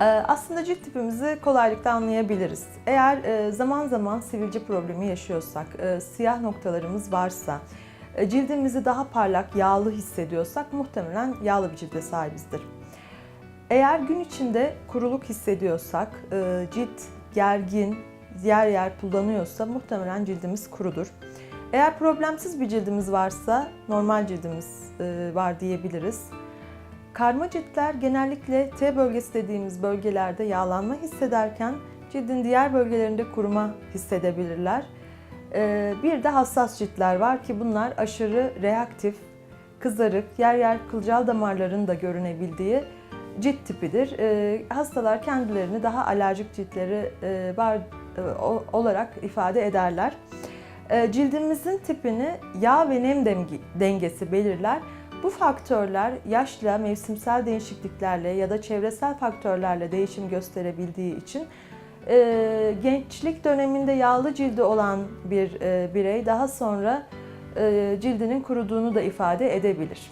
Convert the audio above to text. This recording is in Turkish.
Ee, Aslında cilt tipimizi kolaylıkla anlayabiliriz. Eğer e, zaman zaman sivilce problemi yaşıyorsak, e, siyah noktalarımız varsa, e, cildimizi daha parlak, yağlı hissediyorsak muhtemelen yağlı bir cilde sahibizdir. Eğer gün içinde kuruluk hissediyorsak, cilt gergin, yer yer kullanıyorsa muhtemelen cildimiz kurudur. Eğer problemsiz bir cildimiz varsa normal cildimiz var diyebiliriz. Karma ciltler genellikle T bölgesi dediğimiz bölgelerde yağlanma hissederken cildin diğer bölgelerinde kuruma hissedebilirler. Ee, Bir de hassas ciltler var ki bunlar aşırı reaktif, kızarık, yer yer kılcal damarların da görünebildiği cilt tipidir. Ee, Hastalar kendilerini daha alerjik ciltleri e, e, olarak ifade ederler. Ee, Cildimizin tipini yağ ve nem dengesi belirler. Bu faktörler yaşla, mevsimsel değişikliklerle ya da çevresel faktörlerle değişim gösterebildiği için e, gençlik döneminde yağlı cildi olan bir e, birey daha sonra e, cildinin kuruduğunu da ifade edebilir.